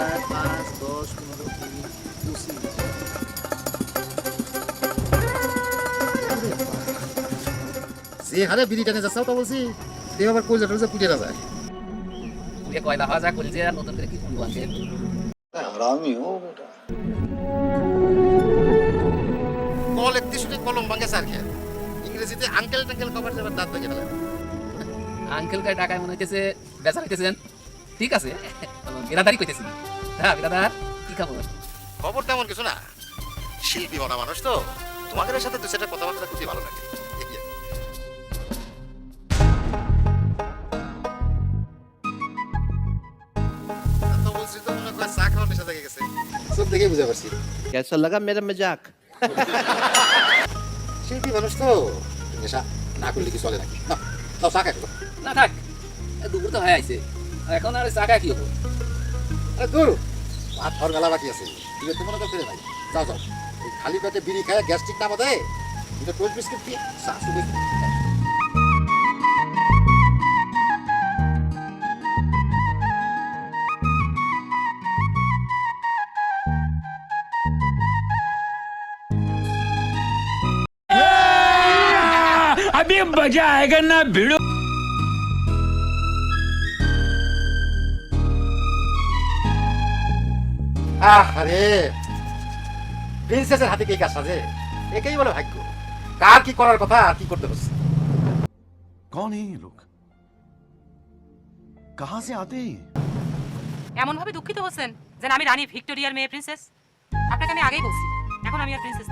চার পাঁচ দশ পনেরো কুড়ি পঁচিশ। যে হারে বিড়ি টানে যাচ্ছাও তো বলছি দেহ আবার কইলে টলছে পুড়ে না যায় পুড়ে কয়লা হওয়া যা করেছে আর নতুন করে কি করব আছে হারামি ও বেটা কল একটি শুনে কলম ভাঙে স্যার খেয়ে। ইংরেজিতে আঙ্কেল টাঙ্কেল কভার যাবার দাঁত ভেঙে ফেলে আঙ্কেল কার টাকায় মনে হইতেছে বেচা হইতেছেন ঠিক আছে বিরাদারি কইতেছি হ্যাঁ বিরাদার কি খবর খবর তেমন কিছু না শিল্পী বনা মানুষ তো তোমাদের সাথে দু চারটা কথাবার্তা খুবই ভালো লাগে তো বলছি তো মনে হয় চা খাওয়ার নেশা থেকে গেছে সব দেখে বুঝতে পারছি कैसा लगा मेरा मजाक শিল্পী মানুষ তো নেশা না করলে কি চলে নাকি না তাও চা খাই ফেলো। না থাক এ দুপুর তো হয়ে আইছে এখন আর চা খায় কি হবো আরে দূর ভাত খাওয়ার বেলা বাকি আছে ঠিক আছে মনে তো ফিরে নাই যাও যাও এই খালি পেটে বিড়ি খায় গ্যাস্ট্রিক না বাদে দুটো টোস্ট বিস্কিট দিয়ে চা শুধু अभी मजा आएगा ना भिड़ो আরে প্রিন্সেসের হাতে কে কাজ সাজে একেই বলে ভাগ্য। কার কি করার কথা আর কি করতে হচ্ছে? কন এই লোক? কাহা সে আতে? এমন ভাবে দুঃখিত হচ্ছেন যেন আমি রানী ভিক্টোরিয়ার মেয়ে প্রিন্সেস আপনাকে আমি আগেই বলছি এখন আমি আর প্রিন্সেস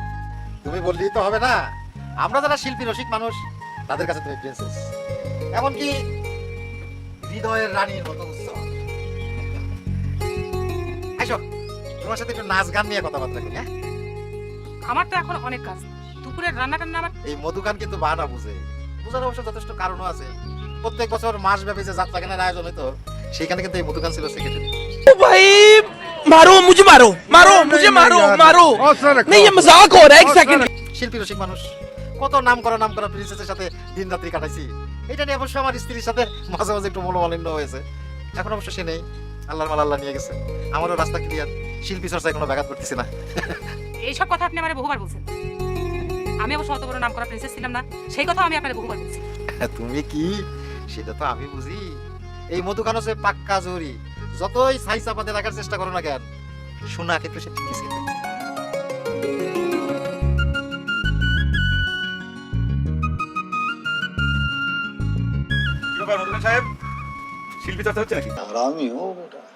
তুমি বললেই তো হবে না। আমরা যারা শিল্পী রসিক মানুষ তাদের কাছে তুমি প্রিন্সেস এমনকি হৃদয়ের রানীর মতো উৎসব। আসো তোমার সাথে একটু নাচ গান নিয়ে কথাবার্তা করি হ্যাঁ আমার তো এখন অনেক কাজ দুপুরের রান্না টান্না আমার এই মধুকান কিন্তু বানা বুঝে বুঝার অবশ্য যথেষ্ট কারণও আছে প্রত্যেক বছর মাস ব্যাপী যে যাত্রা কেনার আয়োজন হতো সেইখানে কিন্তু এই মধুকান ছিল সেক্রেটারি भाई मारो मुझे मारो मारो मुझे मारो मारो नहीं ये मजाक हो रहा है एक सेकंड শিল্পী রসিক মানুষ কত নাম করা নাম করা প্রিন্সেসের সাথে দিন রাত্রি কাটাইছি এটা নিয়ে অবশ্য আমার স্ত্রীর সাথে মাঝে মাঝে একটু মনোমালিন্য হয়েছে এখন অবশ্য সে নেই আল্লাহর মাল আল্লাহ নিয়ে গেছে। আমারও রাস্তা ক্লিয়ার শিল্পী চর্চায় কোনো ব্যাঘাত করতেছি না। এইসব কথা আপনি আমার বহুবার বলছেন। আমি অবশ্য অত বড় নাম করা প্রিন্সেস ছিলাম না সেই কথা আমি আপনার বহুবার বলছি। তুমি কি? সেটা তো আমি বুঝি। এই মধুকান হচ্ছে পাক্কা জরি। যতই সাই চাপাতে রাখার চেষ্টা করো না কেন শোনা কিন্তু সে ঠিকই ছিল সাহেব। শিল্পী চর্চা হচ্ছে নাকি হারামি ও বেটা